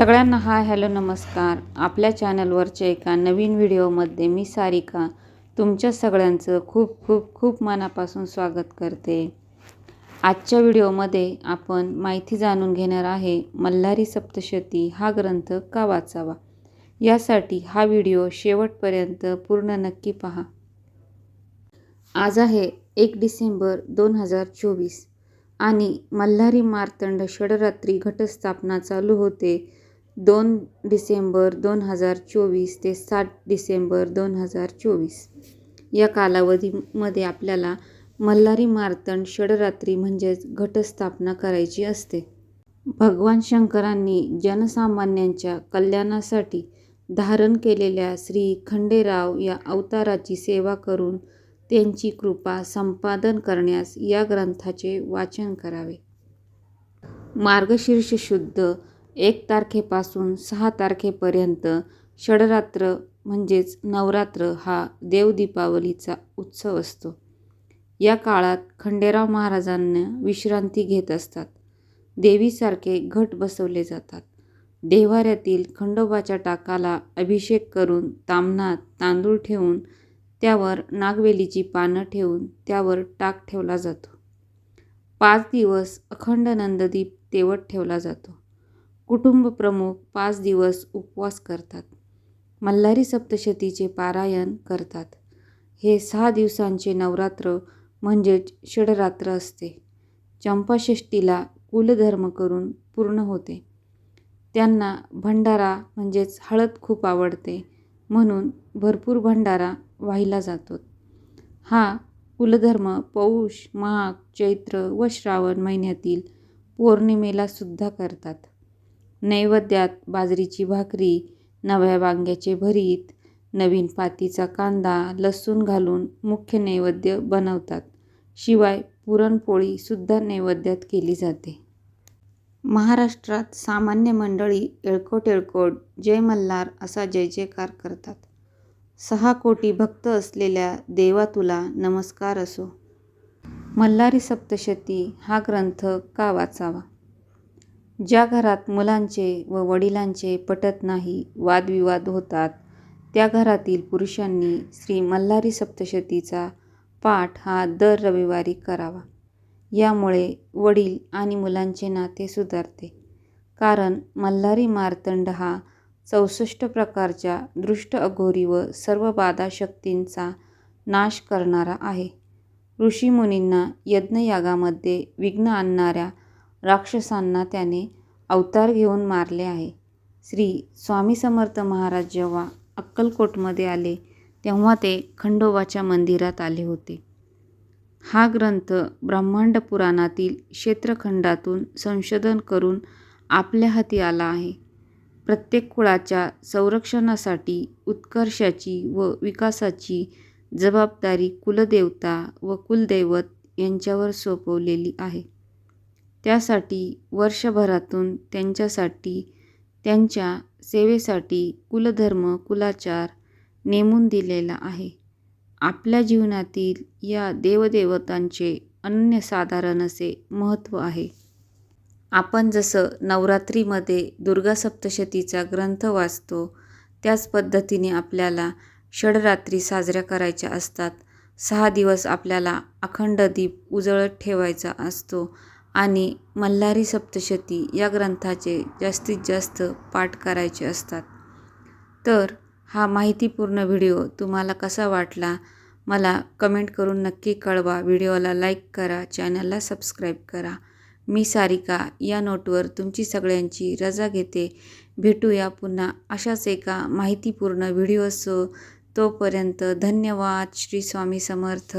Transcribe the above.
सगळ्यांना hi hello नमस्कार. आपल्या चॅनलवरच्या एका नवीन व्हिडिओमध्ये मी सारिका. तुमच्या सगळ्यांचं खूप खूप खूप मनापासून स्वागत करते. आजच्या व्हिडिओमध्ये आपण माहिती जाणून घेणार आहे मल्हारी सप्तशती हा ग्रंथ का वाचावा? यासाठी हा व्हिडिओ शेवटपर्यंत पूर्ण नक्की पहा. आज आहे एक डिसेंबर दोन हजार चोवीस आणि मल्हारी मार्तंड षडरात्री घटस्थापना चालू होते दोन डिसेंबर दोन हजार चोवीस ते सात डिसेंबर दोन हजार चोवीस. या कालावधीमध्ये आपल्याला मल्हारी मार्तंड षडरात्री म्हणजेच घटस्थापना करायची असते. भगवान शंकरांनी जनसामान्यांच्या कल्याणासाठी धारण केलेल्या श्री खंडेराव या अवताराची सेवा करून त्यांची कृपा संपादन करण्यास या ग्रंथाचे वाचन करावे. मार्गशीर्ष शुद्ध एक तारखेपासून सहा तारखेपर्यंत षडरात्र म्हणजेच नवरात्र हा देवदीपावलीचा उत्सव असतो. या काळात खंडेराव महाराजांना विश्रांती घेत असतात. देवीसारखे घट बसवले जातात. देव्हाऱ्यातील खंडोबाच्या टाकाला अभिषेक करून तामणात तांदूळ ठेवून त्यावर नागवेलीची पानं ठेवून त्यावर टाक ठेवला जातो. पाच दिवस अखंड नंददीप तेवत ठेवला जातो. कुटुंब प्रमुख पाच दिवस उपवास करतात. मल्हारी सप्तशतीचे पारायण करतात. हे सहा दिवसांचे नवरात्र म्हणजेच षडरात्र असते. चंपाषष्टीला कुलधर्म करून पूर्ण होते. त्यांना भंडारा म्हणजेच हळद खूप आवडते म्हणून भरपूर भंडारा वाहिला जातो. हा कुलधर्म पौष माघ चैत्र व श्रावण महिन्यातील पौर्णिमेला सुद्धा करतात. नैवेद्यात बाजरीची भाकरी नव्या वांग्याचे भरीत नवीन पातीचा कांदा लसूण घालून मुख्य नैवेद्य बनवतात. शिवाय पुरणपोळीसुद्धा नैवेद्यात केली जाते. महाराष्ट्रात सामान्य मंडळी एळकोट एळकोट जय मल्हार असा जय जयकार करतात. सहा कोटी भक्त असलेल्या देवा तुला नमस्कार असो. मल्हारी सप्तशती हा ग्रंथ का वाचावा? ज्या घरात मुलांचे व वडिलांचे पटत नाही वादविवाद होतात त्या घरातील पुरुषांनी श्री मल्हारी सप्तशतीचा पाठ हा दर रविवारी करावा. यामुळे वडील आणि मुलांचे नाते सुधारते. कारण मल्हारी मार्तंड हा चौसष्ट प्रकारच्या दृष्ट अघोरी व सर्व बाधाशक्तींचा नाश करणारा आहे. ऋषीमुनींना यज्ञयागामध्ये विघ्न आणणाऱ्या राक्षसांना त्याने अवतार घेऊन मारले आहे. श्री स्वामी समर्थ महाराज जेव्हा अक्कलकोटमध्ये आले तेव्हा ते खंडोबाच्या मंदिरात आले होते. हा ग्रंथ ब्रह्मांड पुराणातील क्षेत्रखंडातून संशोधन करून आपल्या हाती आला आहे. प्रत्येक कुळाच्या संरक्षणासाठी उत्कर्षाची व विकासाची जबाबदारी कुलदेवता व कुलदैवत यांच्यावर सोपवलेली आहे. त्यासाठी वर्षभरातून त्यांच्यासाठी त्यांच्या सेवेसाठी कुलधर्म कुलाचार नेमून दिलेला आहे. आपल्या जीवनातील या देवदेवतांचे अनन्यसाधारण असे महत्त्व आहे. आपण जसं नवरात्रीमध्ये दुर्गा सप्तशतीचा ग्रंथ वाचतो त्याच पद्धतीने आपल्याला षडरात्री साजऱ्या करायच्या असतात. सहा दिवस आपल्याला अखंड दीप उजळत ठेवायचा असतो. आणि मल्हारी सप्तशती या ग्रंथाचे जास्तीत जास्त पाठ करायचे असतात. तर हा माहितीपूर्ण व्हिडिओ तुम्हाला कसा वाटला मला कमेंट करून नक्की कळवा. व्हिडिओला लाईक करा चॅनलला सबस्क्राईब करा. मी सारिका या नोटवर तुमची सगळ्यांची रजा घेते. भेटूया पुन्हा अशाच एका माहितीपूर्ण व्हिडिओसो तोपर्यंत धन्यवाद. श्री स्वामी समर्थ.